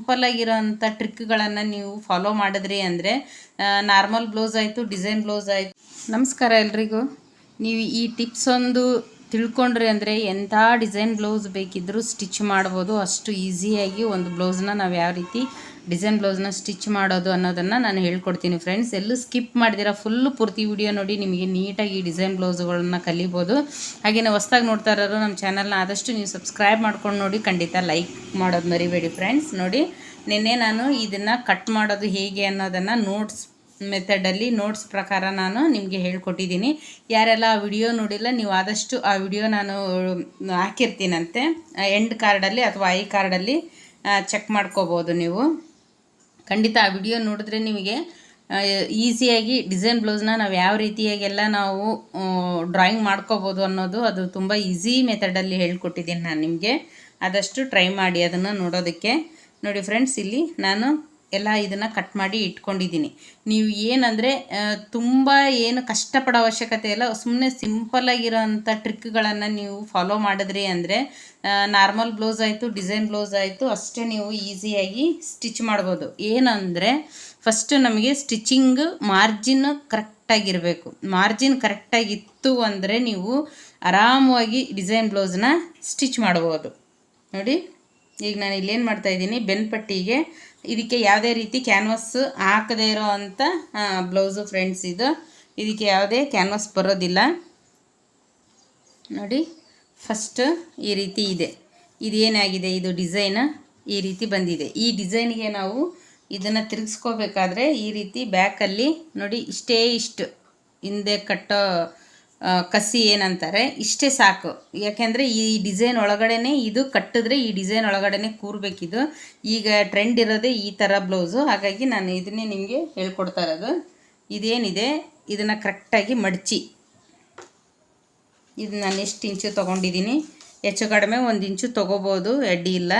ಸಿಂಪಲ್ಲಾಗಿರೋಂಥ ಟ್ರಿಕ್ಗಳನ್ನು ನೀವು ಫಾಲೋ ಮಾಡಿದ್ರಿ ಅಂದರೆ ನಾರ್ಮಲ್ ಬ್ಲೌಸ್ ಆಯಿತು ಡಿಸೈನ್ ಬ್ಲೌಸ್ ಆಯಿತು. ನಮಸ್ಕಾರ ಎಲ್ರಿಗೂ. ನೀವು ಈ ಟಿಪ್ಸ್ ಒಂದು ತಿಳ್ಕೊಂಡ್ರಿ ಅಂದರೆ ಎಂಥ ಡಿಸೈನ್ ಬ್ಲೌಸ್ ಬೇಕಿದ್ದರೂ ಸ್ಟಿಚ್ ಮಾಡ್ಬೋದು. ಅಷ್ಟು ಈಸಿಯಾಗಿ ಒಂದು ಬ್ಲೌಸ್ನ ನಾವು ಯಾವ ರೀತಿ ಡಿಸೈನ್ ಬ್ಲೌಸ್ನ ಸ್ಟಿಚ್ ಮಾಡೋದು ಅನ್ನೋದನ್ನು ನಾನು ಹೇಳ್ಕೊಡ್ತೀನಿ ಫ್ರೆಂಡ್ಸ್. ಎಲ್ಲೂ ಸ್ಕಿಪ್ ಮಾಡಿದಿರ ಫುಲ್ಲು ಪೂರ್ತಿ ವಿಡಿಯೋ ನೋಡಿ ನಿಮಗೆ ನೀಟಾಗಿ ಈ ಡಿಸೈನ್ ಬ್ಲೌಸ್ಗಳನ್ನ ಕಲಿಬೋದು. ಹಾಗೆಯೇ ಹೊಸ್ದಾಗಿ ನೋಡ್ತಾ ಇರೋರು ನಮ್ಮ ಚಾನಲ್ನ ಆದಷ್ಟು ನೀವು ಸಬ್ಸ್ಕ್ರೈಬ್ ಮಾಡ್ಕೊಂಡು ನೋಡಿ ಖಂಡಿತ ಲೈಕ್ ಮಾಡೋದು ಮರಿಬೇಡಿ ಫ್ರೆಂಡ್ಸ್ ನೋಡಿ, ನಿನ್ನೆ ನಾನು ಇದನ್ನು ಕಟ್ ಮಾಡೋದು ಹೇಗೆ ಅನ್ನೋದನ್ನು ನೋಟ್ಸ್ ಮೆಥಡಲ್ಲಿ ನೋಟ್ಸ್ ಪ್ರಕಾರ ನಾನು ನಿಮಗೆ ಹೇಳ್ಕೊಟ್ಟಿದ್ದೀನಿ. ಯಾರೆಲ್ಲ ಆ ವಿಡಿಯೋ ನೋಡಿಲ್ಲ, ನೀವು ಆದಷ್ಟು ಆ ವಿಡಿಯೋ ನಾನು ಹಾಕಿರ್ತೀನಂತೆ. ಎಂಡ್ ಕಾರ್ಡಲ್ಲಿ ಅಥವಾ ಐ ಕಾರ್ಡಲ್ಲಿ ಚೆಕ್ ಮಾಡ್ಕೋಬೋದು ನೀವು. ಖಂಡಿತ ಆ ವಿಡಿಯೋ ನೋಡಿದ್ರೆ ನಿಮಗೆ ಈಸಿಯಾಗಿ ಡಿಸೈನ್ ಬ್ಲೌಸ್ನ ನಾವು ಯಾವ ರೀತಿಯಾಗೆಲ್ಲ ನಾವು ಡ್ರಾಯಿಂಗ್ ಮಾಡ್ಕೋಬೋದು ಅನ್ನೋದು ಅದು ತುಂಬ ಈಸಿ ಮೆಥಡಲ್ಲಿ ಹೇಳ್ಕೊಟ್ಟಿದ್ದೀನಿ ನಾನು ನಿಮಗೆ. ಆದಷ್ಟು ಟ್ರೈ ಮಾಡಿ ಅದನ್ನು ನೋಡೋದಕ್ಕೆ. ನೋಡಿ ಫ್ರೆಂಡ್ಸ್ ಇಲ್ಲಿ ನಾನು ಎಲ್ಲ ಇದನ್ನು ಕಟ್ ಮಾಡಿ ಇಟ್ಕೊಂಡಿದ್ದೀನಿ. ನೀವು ಏನಂದರೆ ತುಂಬ ಏನು ಕಷ್ಟಪಡೋ ಅವಶ್ಯಕತೆ ಇಲ್ಲ. ಸುಮ್ಮನೆ ಸಿಂಪಲ್ಲಾಗಿರೋಂಥ ಟ್ರಿಕ್ಗಳನ್ನು ನೀವು ಫಾಲೋ ಮಾಡಿದ್ರಿ ಅಂದರೆ ನಾರ್ಮಲ್ ಬ್ಲೌಸ್ ಆಯಿತು ಡಿಸೈನ್ ಬ್ಲೌಸ್ ಆಯಿತು, ಅಷ್ಟೇ ನೀವು ಈಸಿಯಾಗಿ ಸ್ಟಿಚ್ ಮಾಡ್ಬೋದು. ಏನಂದರೆ ಫಸ್ಟು ನಮಗೆ ಸ್ಟಿಚಿಂಗ್ ಮಾರ್ಜಿನ್ ಕರೆಕ್ಟಾಗಿರಬೇಕು ಮಾರ್ಜಿನ್ ಕರೆಕ್ಟಾಗಿತ್ತು ಅಂದರೆ ನೀವು ಆರಾಮವಾಗಿ ಡಿಸೈನ್ ಬ್ಲೌಸ್ನ ಸ್ಟಿಚ್ ಮಾಡ್ಬೋದು. ನೋಡಿ, ಈಗ ನಾನು ಇಲ್ಲೇನು ಮಾಡ್ತಾಯಿದ್ದೀನಿ ಬೆನ್ಪಟ್ಟಿಗೆ ಇದಕ್ಕೆ ಯಾವುದೇ ರೀತಿ ಕ್ಯಾನ್ವಾಸ್ ಹಾಕದೇ ಇರೋ ಅಂಥ ಬ್ಲೌಸು ಫ್ರೆಂಡ್ಸ್ ಇದು. ಇದಕ್ಕೆ ಯಾವುದೇ ಕ್ಯಾನ್ವಾಸ್ ಬರೋದಿಲ್ಲ. ನೋಡಿ ಫಸ್ಟ್ ಈ ರೀತಿ ಇದೆ. ಇದೇನಾಗಿದೆ ಇದು ಡಿಸೈನ್ ಈ ರೀತಿ ಬಂದಿದೆ. ಈ ಡಿಸೈನ್ಗೆ ನಾವು ಇದನ್ನು ತಿರುಗಿಸ್ಕೋಬೇಕಾದ್ರೆ ಈ ರೀತಿ ಬ್ಯಾಕಲ್ಲಿ ನೋಡಿ, ಇಷ್ಟೇ ಇಷ್ಟು ಹಿಂದೆ ಕಟ್ಟೋ ಕಸಿ ಏನಂತಾರೆ, ಇಷ್ಟೇ ಸಾಕು. ಯಾಕೆಂದರೆ ಈ ಡಿಸೈನ್ ಒಳಗಡೆನೇ ಇದು ಕಟ್ಟಿದ್ರೆ ಈ ಡಿಸೈನ್ ಒಳಗಡೆನೆ ಕೂರಬೇಕಿದು. ಈಗ ಟ್ರೆಂಡ್ ಇರೋದೇ ಈ ಥರ ಬ್ಲೌಸು ಹಾಗಾಗಿ ನಾನು ಇದನ್ನೇ ನಿಮಗೆ ಹೇಳ್ಕೊಡ್ತಾ ಇರೋದು. ಇದೇನಿದೆ? ಇದನ್ನು ಕರೆಕ್ಟಾಗಿ ಮಡಚಿ. ಇದು ನಾನು ಎಷ್ಟು ಇಂಚು ತೊಗೊಂಡಿದ್ದೀನಿ? ಹೆಚ್ಚು ಕಡಿಮೆ ಒಂದು ಇಂಚು ತೊಗೋಬೋದು. ಅಡ್ಡಿ ಇಲ್ಲ.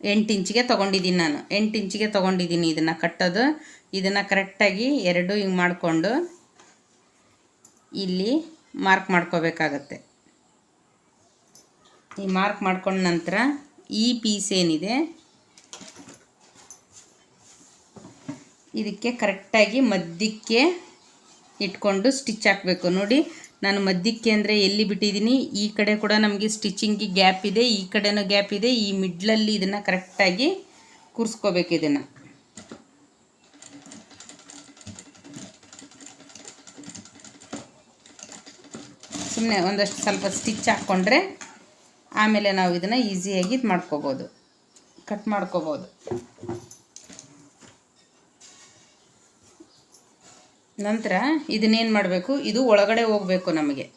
ಎಂಟು ಇಂಚಿಗೆ ತೊಗೊಂಡಿದ್ದೀನಿ ನಾನು. ಎಂಟು ಇಂಚಿಗೆ ತೊಗೊಂಡಿದ್ದೀನಿ ಇದನ್ನು ಕಟ್ಟೋದು. ಇದನ್ನು ಕರೆಕ್ಟಾಗಿ ಎರಡು ಹಿಂಗೆ ಮಾಡಿಕೊಂಡು ಇಲ್ಲಿ ಮಾರ್ಕ್ ಮಾಡ್ಕೋಬೇಕಾಗತ್ತೆ. ಈ ಮಾರ್ಕ್ ಮಾಡ್ಕೊಂಡ ನಂತರ ಈ ಪೀಸ್ ಏನಿದೆ, ಇದಕ್ಕೆ ಕರೆಕ್ಟಾಗಿ ಮಧ್ಯಕ್ಕೆ ಇಟ್ಕೊಂಡು ಸ್ಟಿಚ್ ಹಾಕಬೇಕು. ನೋಡಿ, ನಾನು ಮಧ್ಯಕ್ಕೆ ಅಂದರೆ ಎಲ್ಲಿ ಬಿಟ್ಟಿದ್ದೀನಿ? ಈ ಕಡೆ ಕೂಡ ನಮಗೆ ಸ್ಟಿಚಿಂಗಿಗೆ ಗ್ಯಾಪ್ ಇದೆ, ಈ ಕಡೆನೂ ಗ್ಯಾಪ್ ಇದೆ, ಈ ಮಿಡ್ಲಲ್ಲಿ ಇದನ್ನು ಕರೆಕ್ಟಾಗಿ ಕೂರಿಸ್ಕೋಬೇಕು ಇದನ್ನು. ಸುಮ್ಮನೆ ಒಂದಷ್ಟು ಸ್ವಲ್ಪ ಸ್ಟಿಚ್ ಹಾಕ್ಕೊಂಡ್ರೆ ಆಮೇಲೆ ನಾವು ಇದನ್ನು ಈಸಿಯಾಗಿ ಇದು ಮಾಡ್ಕೋಬೋದು. ಕಟ್ ಮಾಡ್ಕೋಬೋದು. ನಂತರ ಇದನ್ನೇನು ಮಾಡಬೇಕು? ಇದು ಒಳಗಡೆ ಹೋಗಬೇಕು ನಮಗೆ.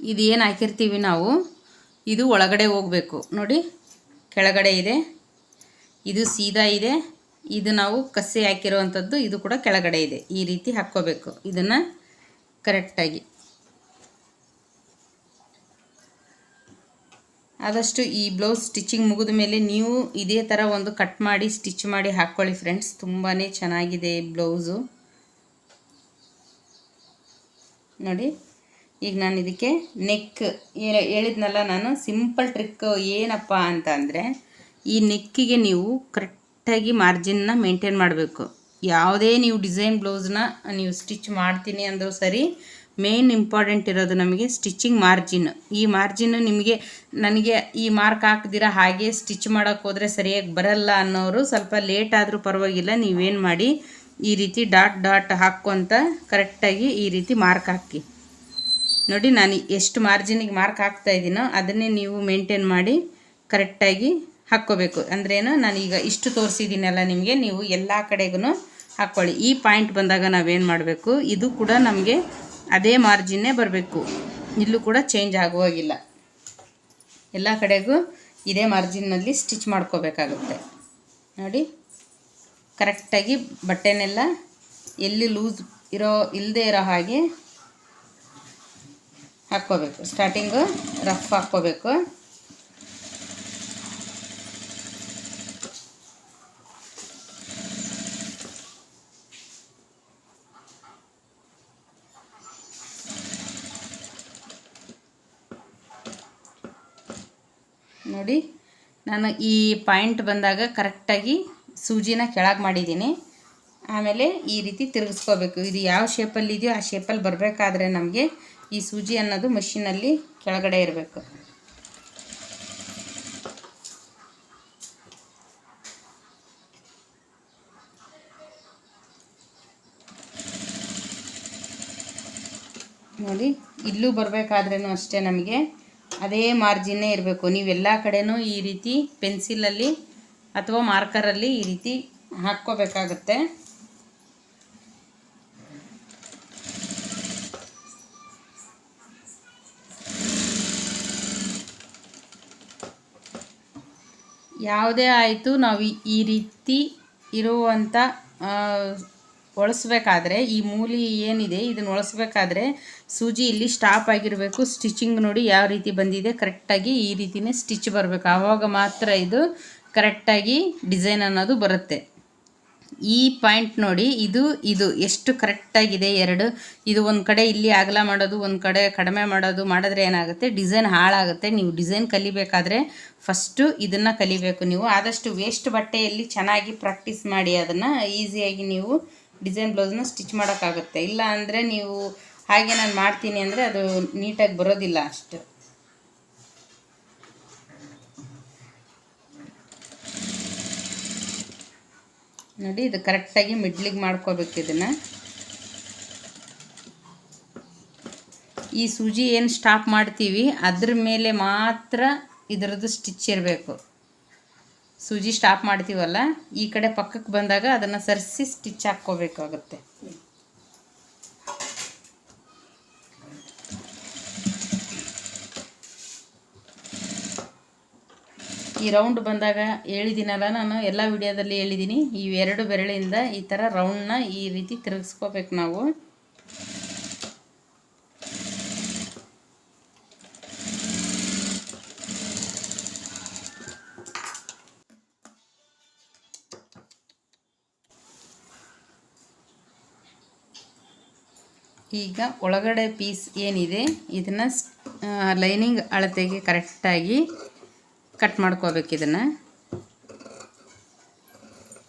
ಇದು ಏನು ಹಾಕಿರ್ತೀವಿ ನಾವು? ಇದು ಒಳಗಡೆ ಹೋಗಬೇಕು. ನೋಡಿ, ಕೆಳಗಡೆ ಇದೆ. ಇದು ಸೀದಾ ಇದೆ. ಇದು ನಾವು ಕಸಿ ಹಾಕಿರುವಂಥದ್ದು ಇದು ಕೂಡ ಕೆಳಗಡೆ ಇದೆ. ಈ ರೀತಿ ಹಾಕ್ಕೋಬೇಕು. ಇದನ್ನು ಕರೆಕ್ಟಾಗಿ. ಆದಷ್ಟು ಈ ಬ್ಲೌಸ್ ಸ್ಟಿಚಿಂಗ್ ಮುಗಿದ ಮೇಲೆ ನೀವು ಇದೇ ಥರ ಒಂದು ಕಟ್ ಮಾಡಿ, ಸ್ಟಿಚ್ ಮಾಡಿ ಹಾಕ್ಕೊಳ್ಳಿ ಫ್ರೆಂಡ್ಸ್. ತುಂಬಾ ಚೆನ್ನಾಗಿದೆ ಬ್ಲೌಸು. ನೋಡಿ, ಈಗ ನಾನು ಇದಕ್ಕೆ ನೆಕ್ ಹೇಳಿದ್ನಲ್ಲ ನಾನು, ಸಿಂಪಲ್ ಟ್ರಿಕ್ ಏನಪ್ಪ ಅಂತ ಅಂದರೆ ಈ ನೆಕ್ಕಿಗೆ ನೀವು ಕರೆಕ್ಟಾಗಿ ಮಾರ್ಜಿನ್ನ ಮೇಂಟೈನ್ ಮಾಡಬೇಕು. ಯಾವುದೇ ನೀವು ಡಿಸೈನ್ ಬ್ಲೌಸ್ನ ನೀವು ಸ್ಟಿಚ್ ಮಾಡ್ತೀನಿ ಅಂದರೂ ಸರಿ, ಮೇನ್ ಇಂಪಾರ್ಟೆಂಟ್ ಇರೋದು ನಮಗೆ ಸ್ಟಿಚಿಂಗ್ ಮಾರ್ಜಿನ್. ಈ ಮಾರ್ಜಿನ್ ನಿಮಗೆ, ನನಗೆ ಈ ಮಾರ್ಕ್ ಹಾಕ್ದಿರ ಹಾಗೆ ಸ್ಟಿಚ್ ಮಾಡೋಕ್ಕೆ ಹೋದರೆ ಸರಿಯಾಗಿ ಬರಲ್ಲ ಅನ್ನೋರು ಸ್ವಲ್ಪ ಲೇಟ್ ಆದರೂ ಪರವಾಗಿಲ್ಲ, ನೀವೇನು ಮಾಡಿ ಈ ರೀತಿ ಡಾಟ್ ಡಾಟ್ ಹಾಕ್ಕೊಂತ ಕರೆಕ್ಟಾಗಿ ಈ ರೀತಿ ಮಾರ್ಕ್ ಹಾಕಿ. ನೋಡಿ, ನಾನು ಎಷ್ಟು ಮಾರ್ಜಿನಿಗೆ ಮಾರ್ಕ್ ಹಾಕ್ತಾ ಇದ್ದೀನೋ ಅದನ್ನೇ ನೀವು ಮೇಂಟೈನ್ ಮಾಡಿ ಕರೆಕ್ಟಾಗಿ ಹಾಕ್ಕೋಬೇಕು. ಅಂದ್ರೇನು ನಾನೀಗ ಇಷ್ಟು ತೋರಿಸಿದ್ದೀನಲ್ಲ ನಿಮಗೆ, ನೀವು ಎಲ್ಲ ಕಡೆಗೂ ಹಾಕ್ಕೊಳ್ಳಿ ಈ ಪಾಯಿಂಟ್ ಬಂದಾಗ ನಾವೇನು ಮಾಡಬೇಕು? ಇದು ಕೂಡ ನಮಗೆ ಅದೇ ಮಾರ್ಜಿನ್ನೇ ಬರಬೇಕು. ಇಲ್ಲೂ ಕೂಡ ಚೇಂಜ್ ಆಗುವಾಗಿಲ್ಲ. ಎಲ್ಲ ಕಡೆಗೂ ಇದೇ ಮಾರ್ಜಿನ್ನಲ್ಲಿ ಸ್ಟಿಚ್ ಮಾಡ್ಕೋಬೇಕಾಗುತ್ತೆ. ನೋಡಿ. ಕರೆಕ್ಟಾಗಿ ಬಟ್ಟೆನೆಲ್ಲ ಎಲ್ಲಿ ಲೂಸ್ ಇರೋ ಇಲ್ಲದೆ ಇರೋ ಹಾಗೆ ಹಾಕ್ಕೋಬೇಕು. ಸ್ಟಾರ್ಟಿಂಗು ರಫ್ ಹಾಕ್ಕೋಬೇಕು. ನೋಡಿ, ನಾನು ಈ ಪಾಯಿಂಟ್ ಬಂದಾಗ ಕರೆಕ್ಟಾಗಿ ಸೂಜಿನ ಕೆಳಗೆ ಮಾಡಿದ್ದೀನಿ. ಆಮೇಲೆ ಈ ರೀತಿ ತಿರುಗಿಸ್ಕೋಬೇಕು. ಇದು ಯಾವ ಶೇಪಲ್ಲಿ ಇದೆಯೋ ಆ ಶೇಪಲ್ಲಿ ಬರಬೇಕಾದ್ರೆ ನಮಗೆ ಈ ಸೂಜಿ ಅನ್ನೋದು ಮಷಿನಲ್ಲಿ ಕೆಳಗಡೆ ಇರಬೇಕು. ನೋಡಿ, ಇಲ್ಲೂ ಬರಬೇಕಾದ್ರೂ ಅಷ್ಟೇ ನಮಗೆ. ಅದೇ ಮಾರ್ಜಿನ್ನೇ ಇರಬೇಕು. ನೀವೆಲ್ಲ ಕಡೆನೂ ಈ ರೀತಿ ಪೆನ್ಸಿಲಲ್ಲಿ ಅಥವಾ ಮಾರ್ಕರಲ್ಲಿ ಈ ರೀತಿ ಹಾಕ್ಕೋಬೇಕಾಗತ್ತೆ. ಯಾವುದೇ ಆಯಿತು ನಾವು ಈ ರೀತಿ ಇರುವಂಥ ಒಳಸ್ಬೇಕಾದ್ರೆ ಈ ಮೂಲಿ ಏನಿದೆ ಇದನ್ನು ಒಳಸ್ಬೇಕಾದ್ರೆ ಸೂಜಿ ಇಲ್ಲಿ ಸ್ಟಾಪ್ ಆಗಿರಬೇಕು. ಸ್ಟಿಚಿಂಗ್ ನೋಡಿ ಯಾವ ರೀತಿ ಬಂದಿದೆ ಕರೆಕ್ಟಾಗಿ ಈ ರೀತಿನೇ ಸ್ಟಿಚ್ ಬರಬೇಕು. ಆವಾಗ ಮಾತ್ರ ಇದು ಕರೆಕ್ಟಾಗಿ ಡಿಸೈನ್ ಅನ್ನೋದು ಬರುತ್ತೆ. ಈ ಪಾಯಿಂಟ್ ನೋಡಿ, ಇದು ಇದು ಎಷ್ಟು ಕರೆಕ್ಟಾಗಿದೆ ಎರಡು. ಇದು ಒಂದು ಕಡೆ ಇಲ್ಲಿ ಅಗಲ ಮಾಡೋದು, ಒಂದು ಕಡೆ ಕಡಿಮೆ ಮಾಡೋದು, ಮಾಡಿದ್ರೆ ಏನಾಗುತ್ತೆ? ಡಿಸೈನ್ ಹಾಳಾಗುತ್ತೆ. ನೀವು ಡಿಸೈನ್ ಕಲಿಬೇಕಾದ್ರೆ ಫಸ್ಟು ಇದನ್ನು ಕಲಿಬೇಕು ನೀವು. ಆದಷ್ಟು ವೇಸ್ಟ್ ಬಟ್ಟೆಯಲ್ಲಿ ಚೆನ್ನಾಗಿ ಪ್ರಾಕ್ಟೀಸ್ ಮಾಡಿ, ಅದನ್ನು ಈಸಿಯಾಗಿ ನೀವು ಡಿಸೈನ್ ಬ್ಲೌಸ್ನ ಸ್ಟಿಚ್ ಮಾಡೋಕ್ಕಾಗುತ್ತೆ. ಇಲ್ಲ ಅಂದರೆ ನೀವು ಹಾಗೆ ನಾನು ಮಾಡ್ತೀನಿ ಅಂದರೆ ಅದು ನೀಟಾಗಿ ಬರೋದಿಲ್ಲ ಅಷ್ಟು. ನೋಡಿ, ಇದು ಕರೆಕ್ಟಾಗಿ ಮಿಡ್ಲಿಗೆ ಮಾಡ್ಕೋಬೇಕು ಇದನ್ನು. ಈ ಸೂಜಿ ಏನು ಸ್ಟಾಪ್ ಮಾಡ್ತೀವಿ, ಅದ್ರ ಮೇಲೆ ಮಾತ್ರ ಇದರದ್ದು ಸ್ಟಿಚ್ ಇರಬೇಕು. ಸೂಜಿ ಸ್ಟಾಪ್ ಮಾಡ್ತೀವಲ್ಲ, ಈ ಕಡೆ ಪಕ್ಕಕ್ಕೆ ಬಂದಾಗ ಅದನ್ನು ಸರಿಸಿ ಸ್ಟಿಚ್ ಹಾಕ್ಕೋಬೇಕಾಗುತ್ತೆ. ಈ ರೌಂಡ್ ಬಂದಾಗ ಹೇಳಿದ್ದೀನಲ್ಲ, ನಾನು ಎಲ್ಲ ವಿಡಿಯೋದಲ್ಲಿ ಹೇಳಿದ್ದೀನಿ ಈ ಎರಡು ಬೆರಳಿಂದ ಈ ಥರ ರೌಂಡ್ನ ಈ ರೀತಿ ತಿರುಗಿಸ್ಕೋಬೇಕು ನಾವು. ಈಗ ಒಳಗಡೆ ಪೀಸ್ ಏನಿದೆ, ಇದನ್ನು ಲೈನಿಂಗ್ ಅಳತೆಗೆ ಕರೆಕ್ಟಾಗಿ ಕಟ್ ಮಾಡ್ಕೋಬೇಕು ಇದನ್ನು.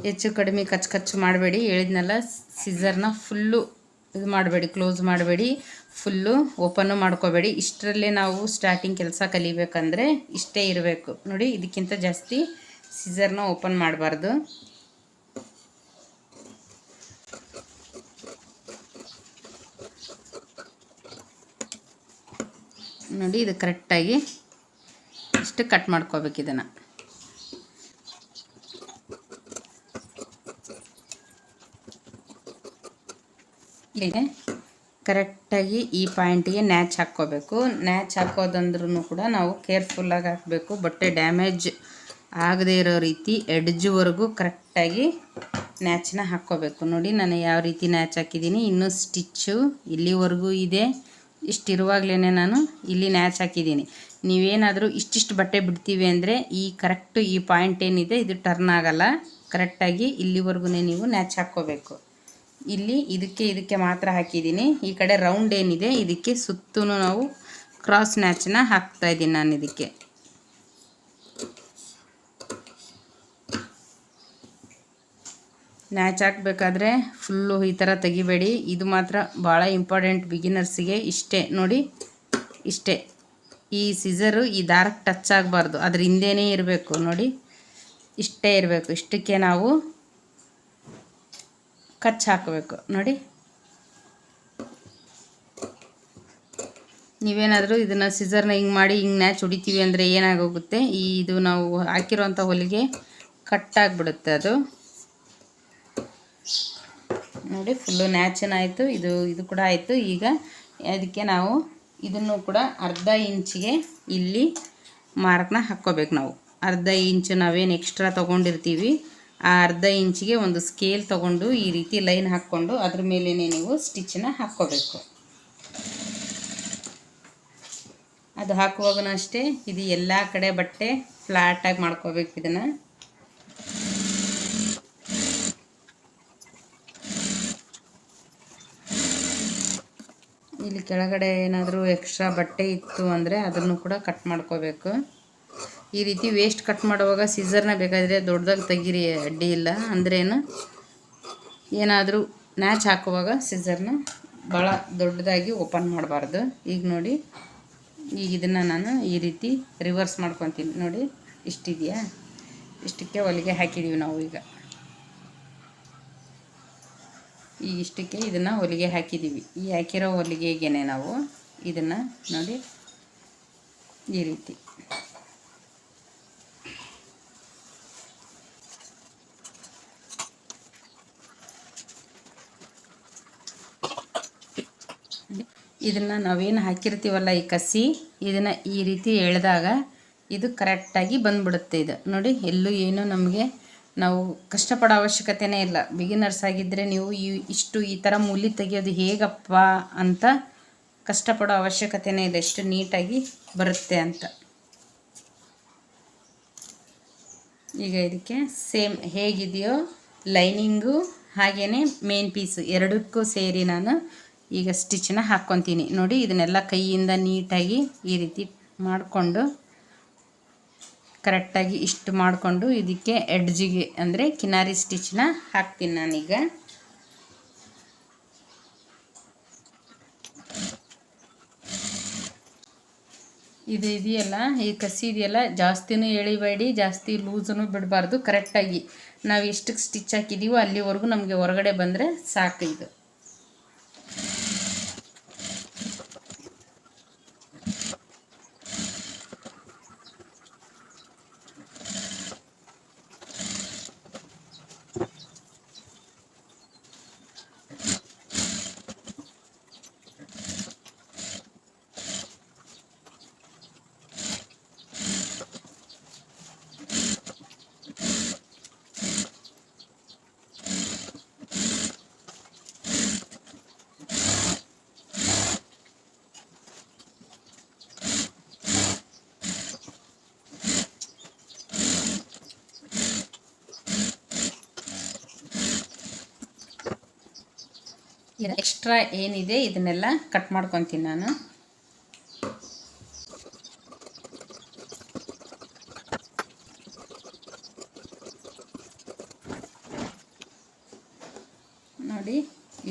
ಹೆಚ್ಚು ಕಡಿಮೆ ಕಚ್ಚು ಕಚ್ಚು ಮಾಡಬೇಡಿ, ಹೇಳಿದ್ನಲ್ಲ ಸಿಸರ್ನ ಫುಲ್ಲು ಇದು ಮಾಡಬೇಡಿ ಕ್ಲೋಸ್ ಮಾಡಬೇಡಿ ಫುಲ್ಲು ಓಪನ್ನು ಮಾಡ್ಕೋಬೇಡಿ. ಇಷ್ಟರಲ್ಲೇ ನಾವು ಸ್ಟಾರ್ಟಿಂಗ್ ಕೆಲಸ ಕಲಿಬೇಕಂದ್ರೆ ಇಷ್ಟೇ ಇರಬೇಕು. ನೋಡಿ, ಇದಕ್ಕಿಂತ ಜಾಸ್ತಿ ಸಿಝರ್ನ ಓಪನ್ ಮಾಡಬಾರ್ದು. ನೋಡಿ, ಇದು ಕರೆಕ್ಟಾಗಿ ಇಷ್ಟು ಕಟ್ ಮಾಡ್ಕೋಬೇಕು ಇದನ್ನು. ಇದೆ. ಕರೆಕ್ಟಾಗಿ ಈ ಪಾಯಿಂಟಿಗೆ ನ್ಯಾಚ್ ಹಾಕ್ಕೋಬೇಕು. ನ್ಯಾಚ್ ಹಾಕೋದಂದ್ರೂ ಕೂಡ ನಾವು ಕೇರ್ಫುಲ್ಲಾಗಿ ಹಾಕಬೇಕು. ಬಟ್ಟೆ ಡ್ಯಾಮೇಜ್ ಆಗದೇ ಇರೋ ರೀತಿ ಎಡ್ಜ್ವರೆಗೂ ಕರೆಕ್ಟಾಗಿ ನ್ಯಾಚನ್ನ ಹಾಕ್ಕೋಬೇಕು. ನೋಡಿ, ನಾನು ಯಾವ ರೀತಿ ನ್ಯಾಚ್ ಹಾಕಿದ್ದೀನಿ. ಇನ್ನೂ ಸ್ಟಿಚ್ಚು ಇಲ್ಲಿವರೆಗೂ ಇದೆ. ಇಷ್ಟಿರುವಾಗಲೇ ನಾನು ಇಲ್ಲಿ ನ್ಯಾಚ್ ಹಾಕಿದ್ದೀನಿ. ನೀವೇನಾದರೂ ಇಷ್ಟಿಷ್ಟು ಬಟ್ಟೆ ಬಿಡ್ತೀವಿ ಅಂದರೆ ಈ ಕರೆಕ್ಟು ಈ ಪಾಯಿಂಟ್ ಏನಿದೆ ಇದು ಟರ್ನ್ ಆಗಲ್ಲ. ಕರೆಕ್ಟಾಗಿ ಇಲ್ಲಿವರೆಗೂ ನೀವು ನ್ಯಾಚ್ ಹಾಕ್ಕೋಬೇಕು. ಇಲ್ಲಿ ಇದಕ್ಕೆ ಇದಕ್ಕೆ ಮಾತ್ರ ಹಾಕಿದ್ದೀನಿ. ಈ ಕಡೆ ರೌಂಡ್ ಏನಿದೆ, ಇದಕ್ಕೆ ಸುತ್ತೂ ನಾವು ಕ್ರಾಸ್ ನ್ಯಾಚನ್ನ ಹಾಕ್ತಾಯಿದ್ದೀನಿ ನಾನು ಇದಕ್ಕೆ. ನ್ಯಾಚ್ ಹಾಕಬೇಕಾದ್ರೆ ಫುಲ್ಲು ಈ ಥರ ತೆಗಿಬೇಡಿ. ಇದು ಮಾತ್ರ ಭಾಳ ಇಂಪಾರ್ಟೆಂಟ್ ಬಿಗಿನರ್ಸಿಗೆ ಇಷ್ಟೇ. ನೋಡಿ, ಇಷ್ಟೇ. ಈ ಸಿಸರು ಈ ದಾರಕ್ಕೆ ಟಚ್ ಆಗಬಾರ್ದು. ಅದ್ರ ಹಿಂದೆನೇ ಇರಬೇಕು. ನೋಡಿ, ಇಷ್ಟೇ ಇರಬೇಕು. ಇಷ್ಟಕ್ಕೆ ನಾವು ಕಚ್ ಹಾಕಬೇಕು. ನೋಡಿ. ನೀವೇನಾದರೂ ಇದನ್ನು ಸಿಸರ್ನ ಹಿಂಗೆ ಮಾಡಿ ಹಿಂಗೆ ನ್ಯಾಚ್ ಹೊಡಿತೀವಿ ಅಂದರೆ ಏನಾಗೋಗುತ್ತೆ? ಈ ಇದು ನಾವು ಹಾಕಿರೋಂಥ ಹೊಲಿಗೆ ಕಟ್ಟಾಗಿಬಿಡುತ್ತೆ ಅದು. ನೋಡಿ ಫುಲ್ಲು ನ್ಯಾಚನ್ ಆಯಿತು. ಇದು ಇದು ಕೂಡ ಆಯಿತು. ಈಗ ಅದಕ್ಕೆ ನಾವು ಇದನ್ನು ಕೂಡ ಅರ್ಧ ಇಂಚಿಗೆ ಇಲ್ಲಿ ಮಾರ್ಕ್ನ ಹಾಕ್ಕೋಬೇಕು ನಾವು. ಅರ್ಧ ಇಂಚು ನಾವೇನು ಎಕ್ಸ್ಟ್ರಾ ತೊಗೊಂಡಿರ್ತೀವಿ, ಆ ಅರ್ಧ ಇಂಚಿಗೆ ಒಂದು ಸ್ಕೇಲ್ ತೊಗೊಂಡು ಈ ರೀತಿ ಲೈನ್ ಹಾಕ್ಕೊಂಡು ಅದ್ರ ಮೇಲೇ ನೀವು ಸ್ಟಿಚ್ನ ಹಾಕ್ಕೋಬೇಕು. ಅದು ಹಾಕುವಾಗೂ ಅಷ್ಟೇ, ಇದು ಎಲ್ಲ ಕಡೆ ಬಟ್ಟೆ ಫ್ಲಾಟಾಗಿ ಮಾಡ್ಕೋಬೇಕು ಇದನ್ನು ಇಲ್ಲಿ ಕೆಳಗಡೆ ಏನಾದರೂ ಎಕ್ಸ್ಟ್ರಾ ಬಟ್ಟೆ ಇತ್ತು ಅಂದರೆ ಅದನ್ನು ಕೂಡ ಕಟ್ ಮಾಡ್ಕೋಬೇಕು. ಈ ರೀತಿ ವೇಸ್ಟ್ ಕಟ್ ಮಾಡುವಾಗ ಸೀಸರ್ನ ಬೇಕಾದರೆ ದೊಡ್ಡದಾಗಿ ತೆಗೀರಿ, ಅಡ್ಡಿ ಇಲ್ಲ. ಅಂದ್ರೇನು ಏನಾದರೂ ನ್ಯಾಚ್ ಹಾಕುವಾಗ ಸಿಸರ್ನ ಭಾಳ ದೊಡ್ಡದಾಗಿ ಓಪನ್ ಮಾಡಬಾರ್ದು. ಈಗ ನೋಡಿ, ಈಗ ಇದನ್ನು ನಾನು ಈ ರೀತಿ ರಿವರ್ಸ್ ಮಾಡ್ಕೊತೀನಿ. ನೋಡಿ, ಇಷ್ಟಿದೆಯಾ? ಇಷ್ಟಕ್ಕೆ ಹೊಲಿಗೆ ಹಾಕಿದ್ದೀವಿ ನಾವು ಈಗ. ಈ ಇಷ್ಟಕ್ಕೆ ಇದನ್ನು ಹೊಲಿಗೆ ಹಾಕಿದ್ದೀವಿ. ಈ ಹಾಕಿರೋ ಹೊಲಿಗೆಗೇನೆ ನಾವು ಇದನ್ನು ನೋಡಿ ಈ ರೀತಿ. ಇದನ್ನು ನಾವೇನು ಹಾಕಿರ್ತೀವಲ್ಲ ಈ ಕಸಿ, ಇದನ್ನು ಈ ರೀತಿ ಎಳೆದಾಗ ಇದು ಕರೆಕ್ಟಾಗಿ ಬಂದ್ಬಿಡುತ್ತೆ ಇದು. ನೋಡಿ ಎಲ್ಲೂ ಏನು ನಮಗೆ ನಾವು ಕಷ್ಟಪಡೋ ಅವಶ್ಯಕತೆನೇ ಇಲ್ಲ. ಬಿಗಿನರ್ಸ್ ಆಗಿದ್ದರೆ ನೀವು ಈ ಇಷ್ಟು ಈ ಥರ ಮೂಲಿ ತೆಗೆಯೋದು ಹೇಗಪ್ಪ ಅಂತ ಕಷ್ಟಪಡೋ ಅವಶ್ಯಕತೆನೇ ಇಲ್ಲ ಎಷ್ಟು ನೀಟಾಗಿ ಬರುತ್ತೆ ಅಂತ. ಈಗ ಇದಕ್ಕೆ ಸೇಮ್ ಹೇಗಿದೆಯೋ ಲೈನಿಂಗು ಹಾಗೆಯೇ ಮೇನ್ ಪೀಸು ಎರಡಕ್ಕೂ ಸೇರಿ ನಾನು ಈಗ ಸ್ಟಿಚ್ಚನ್ನ ಹಾಕ್ಕೊತೀನಿ. ನೋಡಿ, ಇದನ್ನೆಲ್ಲ ಕೈಯಿಂದ ನೀಟಾಗಿ ಈ ರೀತಿ ಮಾಡಿಕೊಂಡು ಕರೆಕ್ಟಾಗಿ ಇಷ್ಟು ಮಾಡಿಕೊಂಡು ಇದಕ್ಕೆ ಎಡ್ಜಿಗೆ ಅಂದರೆ ಕಿನಾರಿ ಸ್ಟಿಚ್ನ ಹಾಕ್ತೀನಿ ನಾನೀಗ. ಇದು ಇದೆಯಲ್ಲ, ಈ ಕಸಿ ಇದೆಯಲ್ಲ, ಜಾಸ್ತಿನೂ ಎಳಿಬೇಡಿ, ಜಾಸ್ತಿ ಲೂಸನ್ನು ಬಿಡಬಾರ್ದು. ಕರೆಕ್ಟಾಗಿ ನಾವು ಎಷ್ಟಕ್ಕೆ ಸ್ಟಿಚ್ ಹಾಕಿದ್ದೀವೋ ಅಲ್ಲಿವರೆಗೂ ನಮಗೆ ಹೊರಗಡೆ ಬಂದರೆ ಸಾಕು ಇದು. ಎಕ್ಸ್ಟ್ರಾ ಏನಿದೆ ಇದನ್ನೆಲ್ಲ ಕಟ್ ಮಾಡ್ಕೊತೀನಿ ನಾನು. ನೋಡಿ,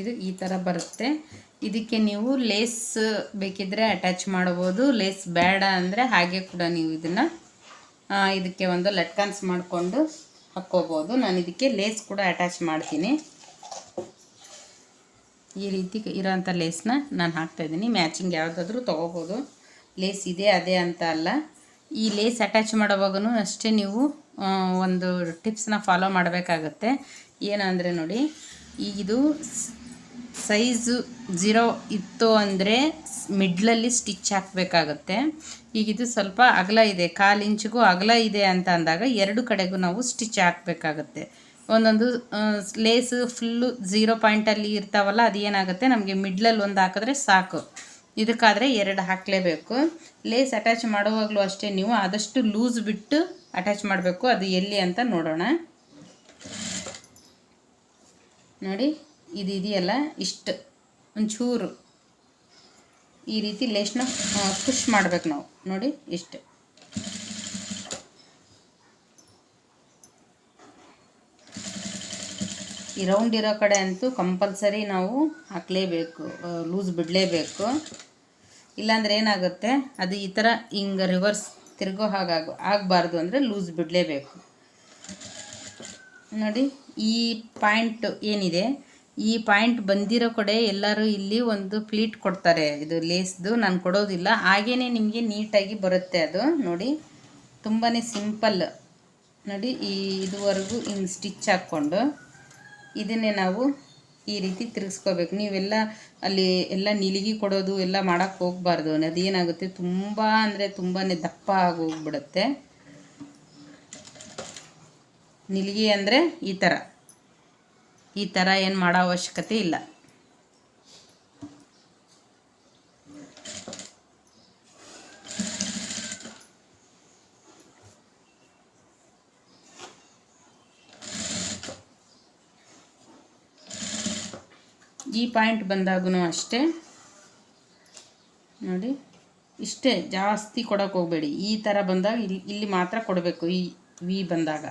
ಇದು ಈ ಥರ ಬರುತ್ತೆ. ಇದಕ್ಕೆ ನೀವು ಲೇಸ್ ಬೇಕಿದ್ರೆ ಅಟ್ಯಾಚ್ ಮಾಡ್ಬೋದು ಲೇಸ್ ಬೇಡ ಅಂದರೆ ಹಾಗೆ ಕೂಡ ನೀವು ಇದನ್ನು ಇದಕ್ಕೆ ಒಂದು ಲಟ್ಕನ್ಸ್ ಮಾಡಿಕೊಂಡು ಹಾಕ್ಕೋಬೋದು ನಾನು ಇದಕ್ಕೆ ಲೇಸ್ ಕೂಡ ಅಟ್ಯಾಚ್ ಮಾಡ್ತೀನಿ. ಈ ರೀತಿ ಇರೋಂಥ ಲೇಸ್ನ ನಾನು ಹಾಕ್ತಾಯಿದ್ದೀನಿ ಮ್ಯಾಚಿಂಗ್ ಯಾವುದಾದ್ರೂ ತೊಗೋಬೋದು. ಲೇಸ್ ಇದೆ, ಅದೇ ಅಂತ ಅಲ್ಲ. ಈ ಲೇಸ್ ಅಟ್ಯಾಚ್ ಮಾಡೋವಾಗೂ ಅಷ್ಟೇ ನೀವು ಒಂದು ಟಿಪ್ಸ್ನ ಫಾಲೋ ಮಾಡಬೇಕಾಗತ್ತೆ. ಏನಂದರೆ ನೋಡಿ, ಇದು ಸೈಜು ಝೀರೋ ಇತ್ತು ಅಂದರೆ ಮಿಡ್ಲಲ್ಲಿ ಸ್ಟಿಚ್ ಹಾಕಬೇಕಾಗತ್ತೆ. ಈಗ ಇದು ಸ್ವಲ್ಪ ಅಗಲ ಇದೆ, ಕಾಲು ಇಂಚಿಗೂ ಅಗಲ ಇದೆ ಅಂತ ಅಂದಾಗ ಎರಡು ಕಡೆಗೂ ನಾವು ಸ್ಟಿಚ್ ಹಾಕಬೇಕಾಗತ್ತೆ. ಒಂದೊಂದು ಲೇಸು ಫುಲ್ಲು ಝೀರೋ ಪಾಯಿಂಟಲ್ಲಿ ಇರ್ತಾವಲ್ಲ, ಅದು ಏನಾಗುತ್ತೆ? ನಮಗೆ ಮಿಡ್ಲಲ್ಲಿ ಒಂದು ಹಾಕಿದ್ರೆ ಸಾಕು. ಇದಕ್ಕಾದರೆ ಎರಡು ಹಾಕಲೇಬೇಕು. ಲೇಸ್ ಅಟ್ಯಾಚ್ ಮಾಡುವಾಗಲೂ ಅಷ್ಟೇ ನೀವು ಆದಷ್ಟು ಲೂಸ್ ಬಿಟ್ಟು ಅಟ್ಯಾಚ್ ಮಾಡಬೇಕು. ಅದು ಎಲ್ಲಿ ಅಂತ ನೋಡೋಣ. ನೋಡಿ, ಇದು ಇದೆಯಲ್ಲ, ಇಷ್ಟು, ಒಂಚೂರು. ಈ ರೀತಿ ಲೇಸ್ನ ಪುಷ್ ಮಾಡ್ಬೇಕು ನಾವು. ನೋಡಿ, ಇಷ್ಟು. ಈ ರೌಂಡ್ ಇರೋ ಕಡೆ ಅಂತೂ ಕಂಪಲ್ಸರಿ ನಾವು ಹಾಕಲೇಬೇಕು ಲೂಸ್ ಬಿಡಲೇಬೇಕು. ಇಲ್ಲಾಂದ್ರೆ ಏನಾಗುತ್ತೆ, ಅದು ಈ ಥರ ಹಿಂಗೆ ರಿವರ್ಸ್ ತಿರ್ಗೋ ಹಾಗಾಗ ಆಗಬಾರ್ದು ಅಂದರೆ ಲೂಸ್ ಬಿಡಲೇಬೇಕು. ನೋಡಿ, ಈ ಪಾಯಿಂಟ್ ಏನಿದೆ, ಈ ಪಾಯಿಂಟ್ ಬಂದಿರೋ ಕಡೆ ಎಲ್ಲರೂ ಇಲ್ಲಿ ಒಂದು ಪ್ಲೀಟ್ ಕೊಡ್ತಾರೆ. ಇದು ಲೇಸ್ದು, ನಾನು ಕೊಡೋದಿಲ್ಲ. ಹಾಗೇ ನಿಮಗೆ ನೀಟಾಗಿ ಬರುತ್ತೆ ಅದು. ನೋಡಿ ತುಂಬಾ ಸಿಂಪಲ್. ನೋಡಿ, ಈ ಇದುವರೆಗೂ ಹಿಂಗೆ ಸ್ಟಿಚ್ ಹಾಕ್ಕೊಂಡು. ಇದನ್ನೇ ನಾವು ಈ ರೀತಿ ತಿರುಗಿಸ್ಕೋಬೇಕು. ನೀವೆಲ್ಲ ಅಲ್ಲಿ ಎಲ್ಲ ನಿಲಿಗಿ ಕೊಡೋದು, ಎಲ್ಲ ಮಾಡೋಕ್ಕೆ ಹೋಗ್ಬಾರ್ದು ಅದೇನಾಗುತ್ತೆ ತುಂಬ ಅಂದರೆ ತುಂಬಾ ದಪ್ಪ ಆಗೋಗ್ಬಿಡುತ್ತೆ ನಿಲಿಗೆ ಅಂದರೆ ಈ ಥರ ಈ ಥರ ಏನು ಮಾಡೋ ಅವಶ್ಯಕತೆ ಇಲ್ಲ. ಪಾಯಿಂಟ್ ಬಂದಾಗೂ ಅಷ್ಟೇ. ನೋಡಿ, ಇಷ್ಟೇ, ಜಾಸ್ತಿ ಕೊಡೋಕೆ ಹೋಗಬೇಡಿ. ಈ ಥರ ಬಂದಾಗ ಇಲ್ಲಿ ಇಲ್ಲಿ ಮಾತ್ರ ಕೊಡಬೇಕು, ಈ ವಿ ಬಂದಾಗ.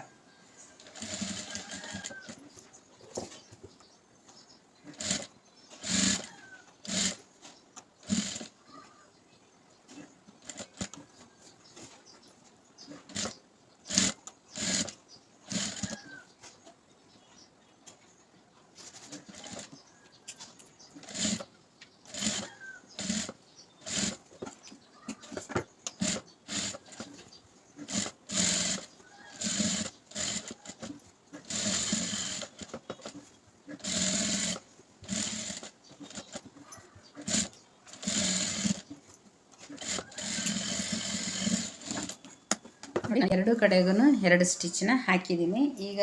ನೋಡಿ ಎರಡು ಕಡೆಗೂ ಎರಡು ಸ್ಟಿಚ್ನ ಹಾಕಿದ್ದೀನಿ. ಈಗ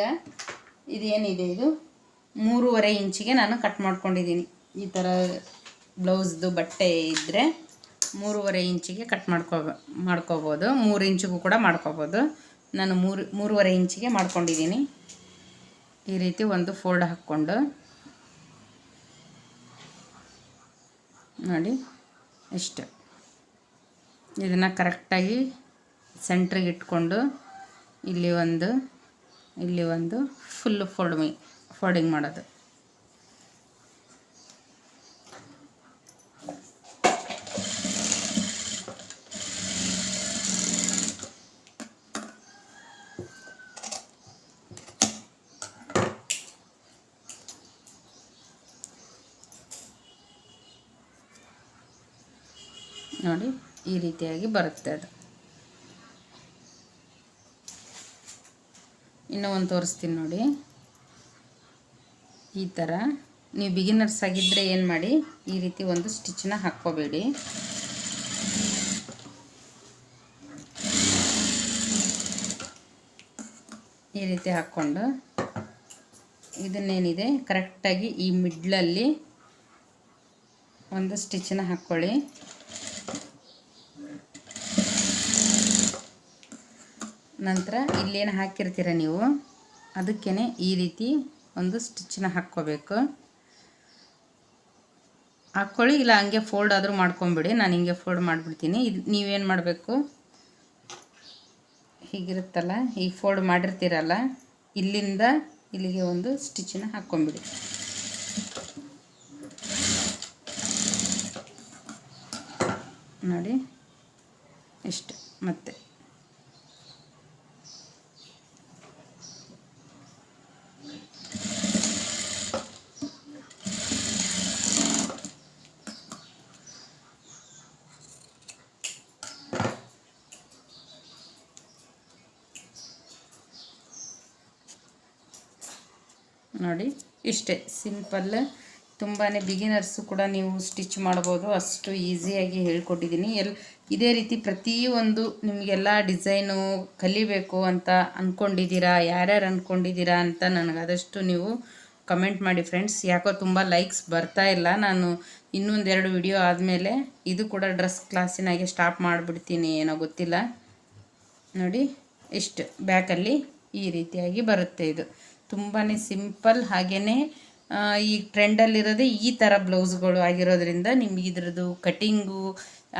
ಇದೇನಿದೆ ಇದು? ಮೂರುವರೆ ಇಂಚಿಗೆ ನಾನು ಕಟ್ ಮಾಡ್ಕೊಂಡಿದ್ದೀನಿ. ಈ ಥರ ಬ್ಲೌಸ್ದು ಬಟ್ಟೆ ಇದ್ದರೆ ಮೂರುವರೆ ಇಂಚಿಗೆ ಕಟ್ ಮಾಡ್ಕೋ, ಮಾಡ್ಕೋಬೋದು. ಮೂರು ಇಂಚಿಗೂ ಕೂಡ ಮಾಡ್ಕೋಬೋದು. ನಾನು ಮೂರು, ಮೂರುವರೆ ಇಂಚಿಗೆ ಮಾಡ್ಕೊಂಡಿದ್ದೀನಿ. ಈ ರೀತಿ ಒಂದು ಫೋಲ್ಡ್ ಹಾಕ್ಕೊಂಡು. ನೋಡಿ, ಇಷ್ಟು. ಇದನ್ನು ಕರೆಕ್ಟಾಗಿ ಸೆಂಟ್ರಿಗೆ ಇಟ್ಕೊಂಡು ಇಲ್ಲಿ ಒಂದು ಇಲ್ಲಿ ಒಂದು ಫುಲ್ ಫೋಲ್ಡ್ ಮಿ ಫೋಲ್ಡಿಂಗ್ ಮಾಡೋದು. ನೋಡಿ ಈ ರೀತಿಯಾಗಿ ಬರುತ್ತೆ ಅದು. ಇನ್ನೂ ಒಂದು ತೋರಿಸ್ತೀನಿ ನೋಡಿ. ಈ ಥರ ನೀವು ಬಿಗಿನರ್ಸ್ ಆಗಿದ್ದರೆ ಏನು ಮಾಡಿ? ಈ ರೀತಿ ಒಂದು ಸ್ಟಿಚ್ನ ಹಾಕ್ಕೋಬೇಡಿ. ಈ ರೀತಿ ಹಾಕ್ಕೊಂಡು ಇದನ್ನೇನಿದೆ? ಕರೆಕ್ಟಾಗಿ ಈ ಮಿಡ್ಲಲ್ಲಿ ಒಂದು ಸ್ಟಿಚ್ನ ಹಾಕ್ಕೊಳ್ಳಿ. ನಂತರ ಇಲ್ಲೇನು ಹಾಕಿರ್ತೀರ ನೀವು? ಅದಕ್ಕೇ ಈ ರೀತಿ ಒಂದು ಸ್ಟಿಚ್ನ ಹಾಕ್ಕೋಬೇಕು. ಹಾಕ್ಕೊಳ್ಳಿ, ಇಲ್ಲ ಹಂಗೆ ಫೋಲ್ಡ್ ಆದರೂ ಮಾಡ್ಕೊಂಬಿಡಿ. ನಾನು ಹಿಂಗೆ ಫೋಲ್ಡ್ ಮಾಡಿಬಿಡ್ತೀನಿ. ಇದು ನೀವೇನು ಮಾಡಬೇಕು? ಹೀಗಿರುತ್ತಲ್ಲ, ಈಗ ಫೋಲ್ಡ್ ಮಾಡಿರ್ತೀರಲ್ಲ, ಇಲ್ಲಿಂದ ಇಲ್ಲಿಗೆ ಒಂದು ಸ್ಟಿಚ್ಚನ್ನ ಹಾಕ್ಕೊಂಬಿಡಿ. ನೋಡಿ, ಇಷ್ಟು. ಮತ್ತೆ. ನೋಡಿ, ಇಷ್ಟೇ. ಸಿಂಪಲ್. ತುಂಬಾ ಬಿಗಿನರ್ಸು ಕೂಡ ನೀವು ಸ್ಟಿಚ್ ಮಾಡ್ಬೋದು ಅಷ್ಟು ಈಸಿಯಾಗಿ ಹೇಳ್ಕೊಟ್ಟಿದ್ದೀನಿ. ಎಲ್, ಇದೇ ರೀತಿ ಪ್ರತಿಯೊಂದು ನಿಮಗೆಲ್ಲ ಡಿಸೈನು ಕಲಿಬೇಕು ಅಂತ ಅಂದ್ಕೊಂಡಿದ್ದೀರಾ ಯಾರ್ಯಾರು ಅಂದ್ಕೊಂಡಿದ್ದೀರಾ ಅಂತ ನನಗೆ ಆದಷ್ಟು ನೀವು ಕಮೆಂಟ್ ಮಾಡಿ ಫ್ರೆಂಡ್ಸ್. ಯಾಕೋ ತುಂಬ ಲೈಕ್ಸ್ ಬರ್ತಾ ಇಲ್ಲ. ನಾನು ಇನ್ನೊಂದೆರಡು ವಿಡಿಯೋ ಆದಮೇಲೆ ಇದು ಕೂಡ ಡ್ರೆಸ್ ಕ್ಲಾಸಿನಾಗೆ ಸ್ಟಾಪ್ ಮಾಡಿಬಿಡ್ತೀನಿ, ಏನೋ ಗೊತ್ತಿಲ್ಲ. ನೋಡಿ, ಇಷ್ಟು. ಬ್ಯಾಕಲ್ಲಿ ಈ ರೀತಿಯಾಗಿ ಬರುತ್ತೆ ಇದು. ತುಂಬಾ ಸಿಂಪಲ್ ಹಾಗೆಯೇ ಈ ಟ್ರೆಂಡಲ್ಲಿರೋದೇ ಈ ಥರ ಬ್ಲೌಸ್ಗಳು ಆಗಿರೋದ್ರಿಂದ ನಿಮ್ಗೆ ಇದ್ರದ್ದು ಕಟಿಂಗು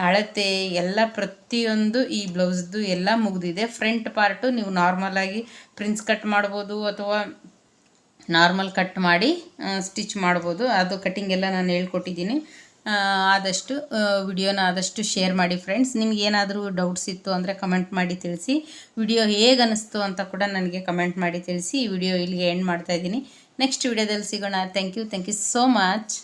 ಅಳತೆ ಎಲ್ಲ ಪ್ರತಿಯೊಂದು ಈ ಬ್ಲೌಸ್ದು ಎಲ್ಲ ಮುಗಿದಿದೆ. ಫ್ರಂಟ್ ಪಾರ್ಟು ನೀವು ನಾರ್ಮಲಾಗಿ ಪ್ರಿನ್ಸ್ ಕಟ್ ಮಾಡ್ಬೋದು ಅಥವಾ ನಾರ್ಮಲ್ ಕಟ್ ಮಾಡಿ ಸ್ಟಿಚ್ ಮಾಡ್ಬೋದು. ಅದು ಕಟಿಂಗ್ ಎಲ್ಲ ನಾನು ಹೇಳ್ಕೊಟ್ಟಿದ್ದೀನಿ. ಆದಷ್ಟು ವಿಡಿಯೋನ ಆದಷ್ಟು ಶೇರ್ ಮಾಡಿ ಫ್ರೆಂಡ್ಸ್ ನಿಮ್ಗೆ ಏನಾದರೂ ಡೌಟ್ಸ್ ಇತ್ತು ಅಂದರೆ ಕಮೆಂಟ್ ಮಾಡಿ ತಿಳಿಸಿ. ವಿಡಿಯೋ ಹೇಗೆ ಅನ್ನಿಸ್ತು ಅಂತ ಕೂಡ ನನಗೆ ಕಮೆಂಟ್ ಮಾಡಿ ತಿಳಿಸಿ. ಈ ವಿಡಿಯೋ ಇಲ್ಲಿಗೆ ಎಂಡ್ ಮಾಡ್ತಾಯಿದ್ದೀನಿ ನೆಕ್ಸ್ಟ್ ವಿಡಿಯೋದಲ್ಲಿ ಸಿಗೋಣ. Thank you thank you so much